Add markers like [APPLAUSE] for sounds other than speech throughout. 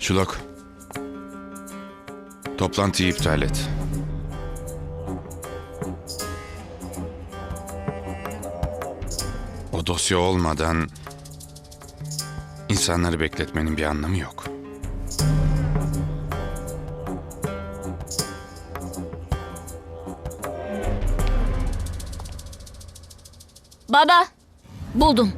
Şulok. Toplantıyı iptal et. O dosya olmadan insanları bekletmenin bir anlamı yok. Baba, buldum.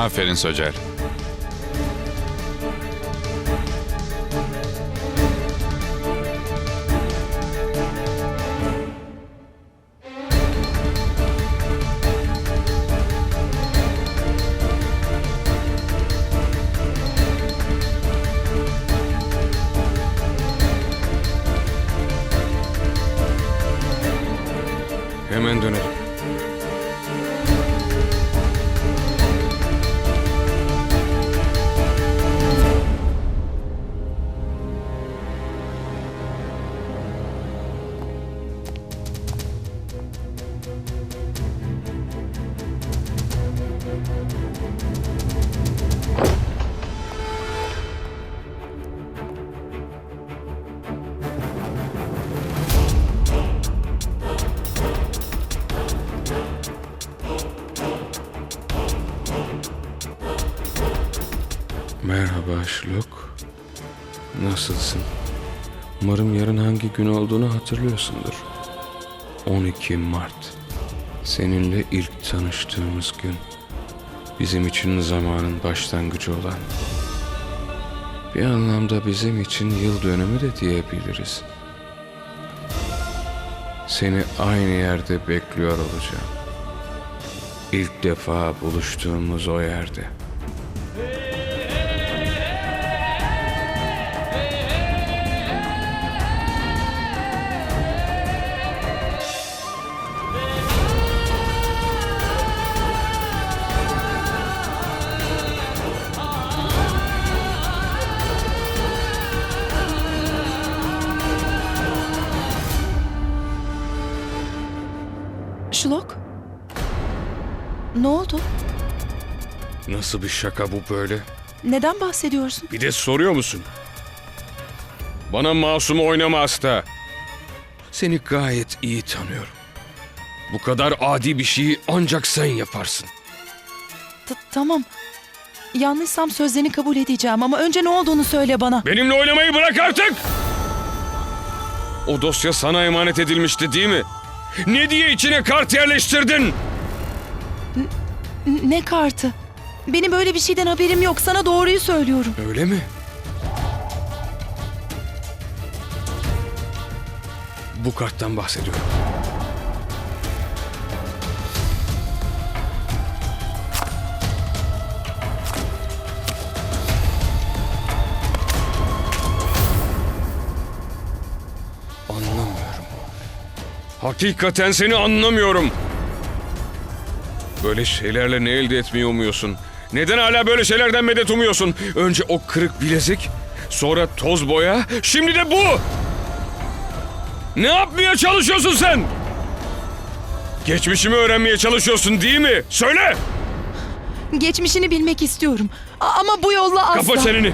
Aferin Socer. Hemen dönerim. Merhaba Şlok. Nasılsın? Umarım yarın hangi gün olduğunu hatırlıyorsundur. 12 Mart. Seninle ilk tanıştığımız gün. Bizim için zamanın başlangıcı olan. Bir anlamda bizim için yıl dönümü de diyebiliriz. Seni aynı yerde bekliyor olacağım. İlk defa buluştuğumuz o yerde. Şlok? Ne oldu? Nasıl bir şaka bu böyle? Neden bahsediyorsun? Bir de soruyor musun? Bana masum oynama hasta. Seni gayet iyi tanıyorum. Bu kadar adi bir şeyi ancak sen yaparsın. T- tamam. Yanlışsam sözlerini kabul edeceğim ama önce ne olduğunu söyle bana. Benimle oynamayı bırak artık! O dosya sana emanet edilmişti değil mi? Ne diye içine kart yerleştirdin? N- ne kartı? Benim böyle bir şeyden haberim yok. Sana doğruyu söylüyorum. Öyle mi? Bu karttan bahsediyorum. Hakikaten seni anlamıyorum. Böyle şeylerle ne elde etmeyi umuyorsun? Neden hala böyle şeylerden medet umuyorsun? Önce o kırık bilezik, sonra toz boya, şimdi de bu! Ne yapmaya çalışıyorsun sen? Geçmişimi öğrenmeye çalışıyorsun değil mi? Söyle! Geçmişini bilmek istiyorum. A- ama bu yolla asla. Kapa çeneni!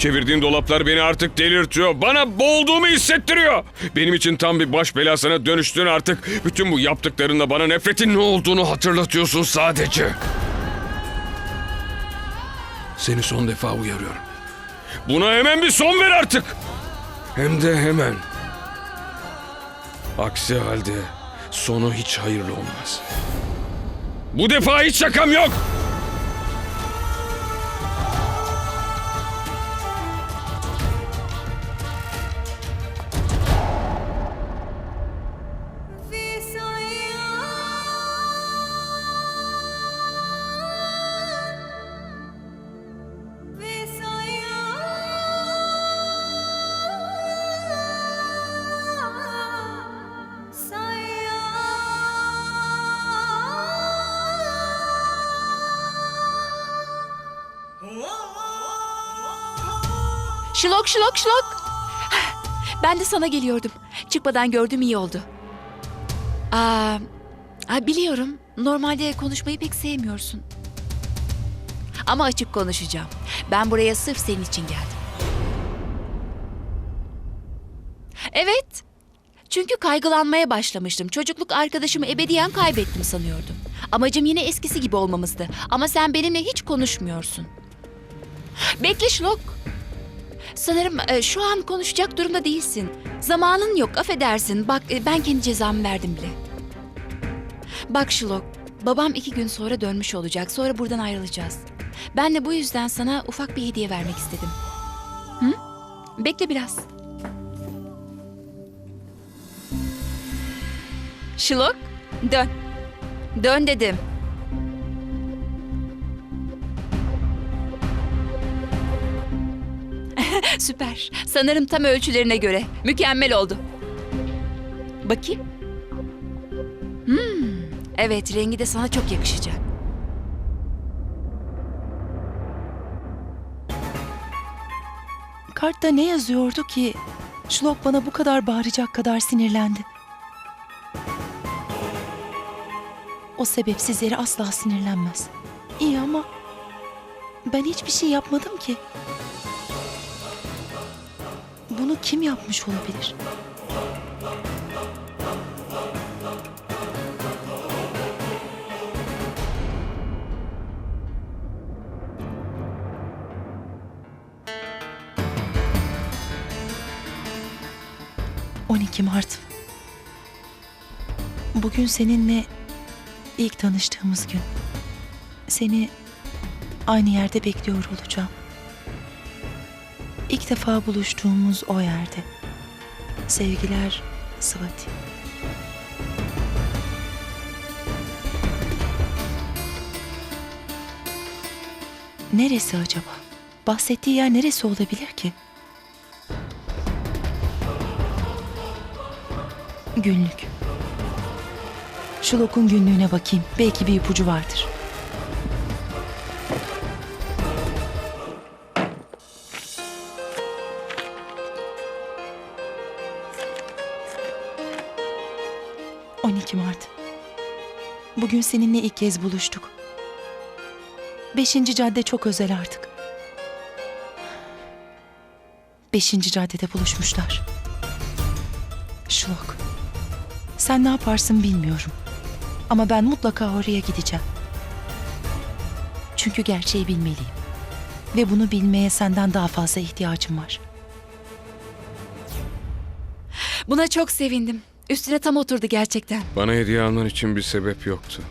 Çevirdiğin dolaplar beni artık delirtiyor. Bana boğulduğumu hissettiriyor. Benim için tam bir baş belasına dönüştün artık. Bütün bu yaptıklarınla bana nefretin ne olduğunu hatırlatıyorsun sadece. Seni son defa uyarıyorum. Buna hemen bir son ver artık. Hem de hemen. Aksi halde sonu hiç hayırlı olmaz. Bu defa hiç şakam yok. Şlok şlok şlok. Ben de sana geliyordum. Çıkmadan gördüğüm iyi oldu. Aa, aa, biliyorum. Normalde konuşmayı pek sevmiyorsun. Ama açık konuşacağım. Ben buraya sırf senin için geldim. Evet. Çünkü kaygılanmaya başlamıştım. Çocukluk arkadaşımı ebediyen kaybettim sanıyordum. Amacım yine eskisi gibi olmamızdı. Ama sen benimle hiç konuşmuyorsun. Bekle Şlok. Sanırım e, şu an konuşacak durumda değilsin. Zamanın yok, affedersin. Bak e, ben kendi cezamı verdim bile. Bak Şlok, babam iki gün sonra dönmüş olacak. Sonra buradan ayrılacağız. Ben de bu yüzden sana ufak bir hediye vermek istedim. Hı? Bekle biraz. Şlok, dön. Dön dedim. [LAUGHS] Süper. Sanırım tam ölçülerine göre. Mükemmel oldu. Bakayım. Hmm, evet rengi de sana çok yakışacak. Kartta ne yazıyordu ki Şlok bana bu kadar bağıracak kadar sinirlendi? O sebepsiz yere asla sinirlenmez. İyi ama ben hiçbir şey yapmadım ki. Bunu kim yapmış olabilir? ...12 Mart. Bugün seninle ilk tanıştığımız gün. Seni aynı yerde bekliyor olacağım. İlk defa buluştuğumuz o yerde. Sevgiler Sıvati. Neresi acaba? Bahsettiği yer neresi olabilir ki? Günlük. Şulok'un günlüğüne bakayım. Belki bir ipucu vardır. ...12 Mart. Bugün seninle ilk kez buluştuk. Beşinci cadde çok özel artık. Beşinci caddede buluşmuşlar. Şlok. Sen ne yaparsın bilmiyorum. Ama ben mutlaka oraya gideceğim. Çünkü gerçeği bilmeliyim. Ve bunu bilmeye senden daha fazla ihtiyacım var. Buna çok sevindim. Üstüne tam oturdu gerçekten. Bana hediye alman için bir sebep yoktu.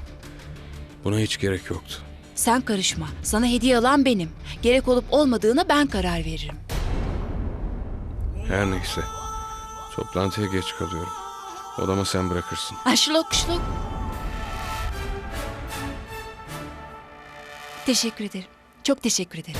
Buna hiç gerek yoktu. Sen karışma. Sana hediye alan benim. Gerek olup olmadığına ben karar veririm. Her neyse. Toplantıya geç kalıyorum. Odama sen bırakırsın. Ha, şlok şlok. Teşekkür ederim. Çok teşekkür ederim.